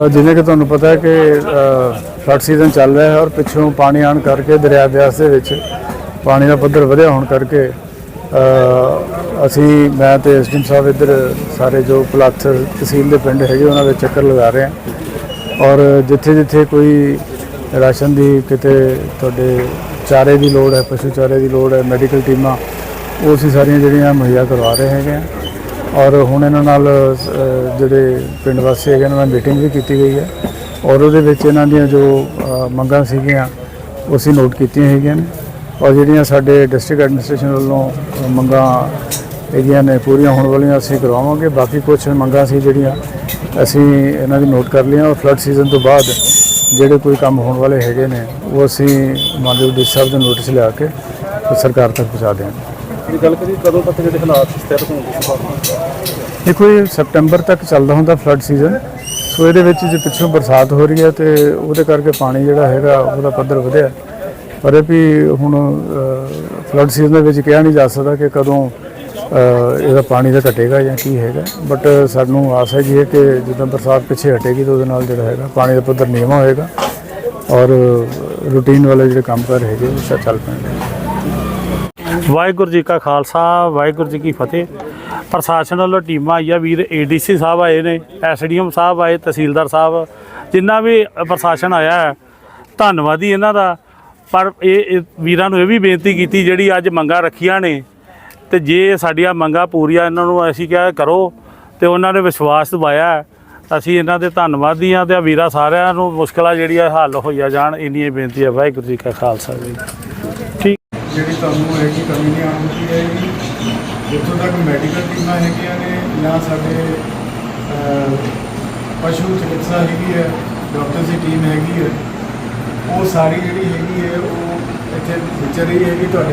ਜਿਵੇਂ ਕਿ ਤੁਹਾਨੂੰ ਪਤਾ ਹੈ ਕਿ ਫਲੱਡ ਸੀਜ਼ਨ ਚੱਲ ਰਿਹਾ ਹੈ ਔਰ ਪਿੱਛੋਂ ਪਾਣੀ ਆਉਣ ਕਰਕੇ ਦਰਿਆ ਬਿਆਸ ਦੇ ਵਿੱਚ ਪਾਣੀ ਦਾ ਪੱਧਰ ਵਧਿਆ ਹੋਣ ਕਰਕੇ ਅਸੀਂ, ਮੈਂ ਤੇ ਐਸਡੀਐਮ ਸਾਹਿਬ ਇੱਧਰ ਸਾਰੇ ਜੋ ਪਲਾਥਰ ਤਹਿਸੀਲ ਦੇ ਪਿੰਡ ਹੈਗੇ, ਉਹਨਾਂ ਦੇ ਚੱਕਰ ਲਗਾ ਰਹੇ ਹਾਂ। ਔਰ ਜਿੱਥੇ ਜਿੱਥੇ ਕੋਈ ਰਾਸ਼ਨ ਦੀ ਕਿਤੇ ਤੁਹਾਡੇ ਚਾਰੇ ਦੀ ਲੋੜ ਹੈ, ਪਸ਼ੂ ਚਾਰੇ ਦੀ ਲੋੜ ਹੈ, ਮੈਡੀਕਲ ਟੀਮਾਂ, ਉਹ ਅਸੀਂ ਸਾਰੀਆਂ ਜਿਹੜੀਆਂ ਮੁਹੱਈਆ ਕਰਵਾ ਰਹੇ ਹੈਗੇ ਆ ਔਰ ਹੁਣ ਇਹਨਾਂ ਨਾਲ ਅ, ਜਿਹੜੇ ਪਿੰਡ ਵਾਸੀ ਹੈਗੇ ਇਹਨਾਂ ਨਾਲ ਮੀਟਿੰਗ ਵੀ ਕੀਤੀ ਗਈ ਹੈ। ਔਰ ਉਹਦੇ ਵਿੱਚ ਇਹਨਾਂ ਦੀਆਂ ਜੋ ਅ, ਮੰਗਾਂ ਸੀਗੀਆਂ ਉਹ ਅਸੀਂ ਨੋਟ ਕੀਤੀਆਂ ਹੈਗੀਆਂ ਨੇ। ਔਰ ਜਿਹੜੀਆਂ ਸਾਡੇ ਡਿਸਟ੍ਰਿਕਟ ਐਡਮਿਨਿਸਟ੍ਰੇਸ਼ਨ ਵੱਲੋਂ ਅ, ਮੰਗਾਂ ਹੈਗੀਆਂ ਨੇ ਪੂਰੀਆਂ ਹੋਣ ਵਾਲੀਆਂ ਅਸੀਂ ਕਰਵਾਵਾਂਗੇ। ਬਾਕੀ ਕੁਝ ਮੰਗਾਂ ਸੀ ਜਿਹੜੀਆਂ ਅਸੀਂ ਇਹਨਾਂ ਦੀ ਨੋਟ ਕਰ ਲਈਆਂ। ਔਰ ਫਲੱਡ ਸੀਜ਼ਨ ਤੋਂ ਬਾਅਦ ਜਿਹੜੇ ਕੋਈ ਕੰਮ ਹੋਣ ਵਾਲੇ ਹੈਗੇ ਨੇ ਉਹ ਅਸੀਂ ਮਾਨਯੋਗ ਡੀ ਸਾਹਿਬ ਦੇ ਨੋਟਿਸ ਲਿਆ ਕੇ ਸਰਕਾਰ ਤੱਕ ਪਹੁੰਚਾ ਦਿਆਂਗੇ। ਇਹ ਗੱਲ ਕਰੀ ਕਦੋਂ ਤੱਕ ਜਿਹੜੇ ਹਾਲਾਤ ਸਥਿਰ ਹੋਣ ਸੰਭਾਵਨਾ ਦੇਖੋ ਇਹ ਸੈਪਟੈਂਬਰ ਤੱਕ ਚੱਲਦਾ ਹੁੰਦਾ ਫਲੱਡ ਸੀਜ਼ਨ। ਸੋ ਇਹਦੇ ਵਿੱਚ ਜੇ ਪਿੱਛੋਂ ਬਰਸਾਤ ਹੋ ਰਹੀ ਹੈ ਤੇ ਉਹਦੇ ਕਰਕੇ ਪਾਣੀ ਜਿਹੜਾ ਹੈਗਾ, ਉਹਦਾ ਪੱਧਰ ਵਧਿਆ। ਪਰ ਇਹ ਵੀ ਹੁਣ ਫਲੱਡ ਸੀਜ਼ਨ ਦੇ ਵਿੱਚ ਕਿਹਾ ਨਹੀਂ ਜਾ ਸਕਦਾ ਕਿ ਕਦੋਂ ਇਹਦਾ ਪਾਣੀ ਦਾ ਘਟੇਗਾ ਜਾਂ ਕੀ ਹੈਗਾ। ਬਟ ਸਾਨੂੰ ਆਸ ਹੈਗੀ ਹੈ ਕਿ ਜਦੋਂ ਬਰਸਾਤ ਪਿੱਛੇ ਹਟੇਗੀ ਤਾਂ ਉਹਦੇ ਨਾਲ ਜਿਹੜਾ ਹੈਗਾ, ਪਾਣੀ ਦਾ ਪੱਧਰ ਨੀਵਾਂ ਹੋਏਗਾ। ਔਰ ਰੂਟੀਨ ਵਾਲੇ ਜਿਹੜੇ ਕੰਮ ਕਰ ਹੈਗੇ, ਉਹ ਚੱਲ ਪੈਣਗੇ। ਵਾਹਿਗੁਰੂ ਜੀ ਕਾ ਖਾਲਸਾ, ਵਾਹਿਗੁਰੂ ਜੀ ਕੀ ਫਤਿਹ। ਪ੍ਰਸ਼ਾਸਨ ਵੱਲੋਂ ਟੀਮਾਂ ਆਈਆਂ, ਵੀਰ ਏਡੀਸੀ ਸਾਹਿਬ ਆਏ ਨੇ ਐਸਡੀਐਮ ਸਾਹਿਬ ਆਏ, ਤਹਿਸੀਲਦਾਰ ਸਾਹਿਬ, ਜਿੰਨਾ ਵੀ ਪ੍ਰਸ਼ਾਸਨ ਆਇਆ ਧੰਨਵਾਦੀ ਇਹਨਾਂ ਦਾ। ਪਰ ਇਹ ਵੀਰਾਂ ਨੂੰ ਇਹ ਵੀ ਬੇਨਤੀ ਕੀਤੀ, ਜਿਹੜੀ ਅੱਜ ਮੰਗਾਂ ਰੱਖੀਆਂ ਨੇ, ਤੇ ਜੇ ਸਾਡੀਆਂ ਮੰਗਾਂ ਪੂਰੀਆਂ ਇਹਨਾਂ ਨੂੰ ਅਸੀਂ ਕਿਹਾ ਕਰੋ, ਤੇ ਉਹਨਾਂ ਨੇ ਵਿਸ਼ਵਾਸ ਦਿਵਾਇਆ ਅਸੀਂ ਇਹਨਾਂ ਦੇ ਧੰਨਵਾਦੀ ਹਾਂ, ਤੇ ਵੀਰਾਂ ਸਾਰਿਆਂ ਨੂੰ ਮੁਸ਼ਕਲਾਂ ਜਿਹੜੀਆਂ ਹੱਲ ਹੋਈਆਂ ਜਾਣ, ਇੰਨੀ ਹੀ ਬੇਨਤੀ ਹੈ। ਵਾਹਿਗੁਰੂ ਜੀ ਕਾ ਖਾਲਸਾ ਜੀ। ਜਿਹੜੀ ਤੁਹਾਨੂੰ ਹੈਗੀ ਕਮੀ ਨਹੀਂ ਆਉਣ ਆਉਂਦੀ ਹੈਗੀ ਜਿੱਥੋਂ ਤੱਕ ਮੈਡੀਕਲ ਟੀਮਾਂ ਹੈਗੀਆਂ ਨੇ, ਜਾਂ ਸਾਡੇ ਪਸ਼ੂ ਚਿਕਿਤਸਾ ਹੈਗੀ ਹੈ ਡਾਕਟਰ ਦੀ ਟੀਮ ਹੈਗੀ ਹੈ, ਉਹ ਸਾਰੀ ਜਿਹੜੀ ਹੈਗੀ ਹੈ, ਉਹ ਇੱਥੇ ਵਿਚਰ ਰਹੀ ਹੈਗੀ, ਤੁਹਾਡੇ